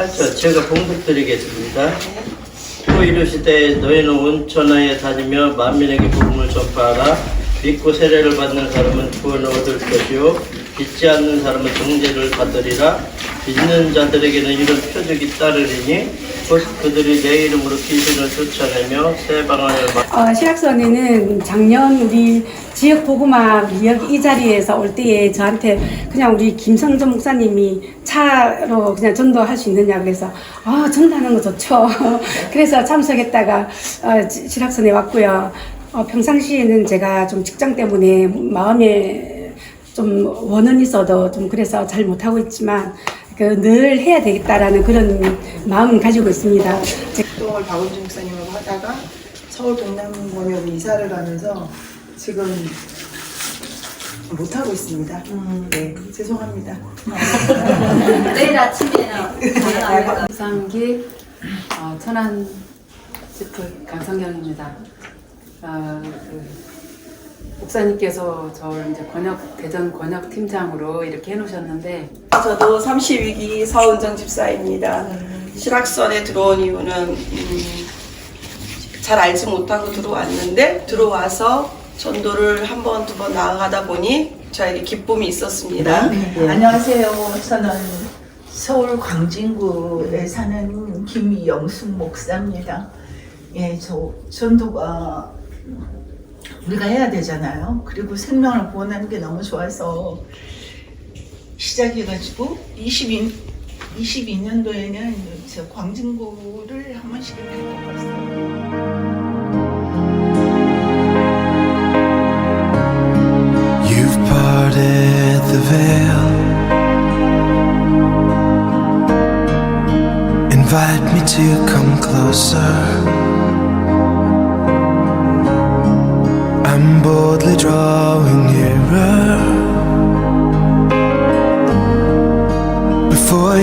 8절 제가 봉독드리겠습니다. 또 이르시되 너희는 온천하에 다니며 만민에게 복음을 전파하라 믿고 세례를 받는 사람은 구원을 얻을 것이요 믿지 않는 사람은 정죄를 받으리라 믿는 자들에게는 이런 표적이 따르리니 곧 그들이 내 이름으로 귀신을 쫓아내며 새 방언을 막 어, 시락선에는 작년 우리 지역 보고마 여기 이 자리에서 올 때에 저한테 그냥 우리 김성전 목사님이 차로 그냥 전도할 수 있느냐 그래서 아 전도하는 거 좋죠. 그래서 참석했다가 어, 지- 시락선에 왔고요. 어, 평상시에는 제가 좀 직장 때문에 마음에 좀 원은 있어도 좀 그래서 잘 못하고 있지만 그 늘 해야 되겠다라는 그런 마음 가지고 있습니다. 제- 활동을 박은주 목사님하고 하다가 서울 동남공역으로 이사를 가면서 지금 못하고 있습니다. 네, 죄송합니다. 내일 아침에는 가능합니다. 이상기 어, 천안 지프 강성경입니다. 어, 그 목사님께서 저를 이제 권역 대전 권역 팀장으로 이렇게 해놓으셨는데 저도 32기 서은정 집사입니다. 실학선에 들어온 이유는 음, 잘 알지 못하고 들어왔는데 들어와서 전도를 한 번, 두 번 나아가다 보니 저에게 기쁨이 있었습니다. 안녕하세요. 저는 서울 광진구에 사는 김영숙 목사입니다. 예, 저 전도가 우리가 해야 되잖아요. 그리고 생명을 구원하는 게 너무 좋아서 시작해가지고 22, 22년도에는 저 광진구를 한 번씩 veil. Invite me to.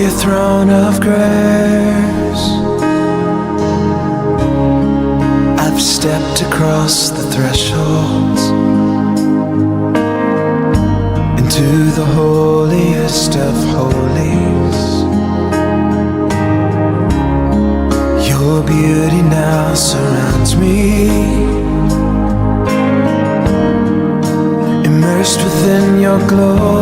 Your throne of grace. I've stepped across the threshold into the holiest of holies. Your beauty now surrounds me, immersed within your glory.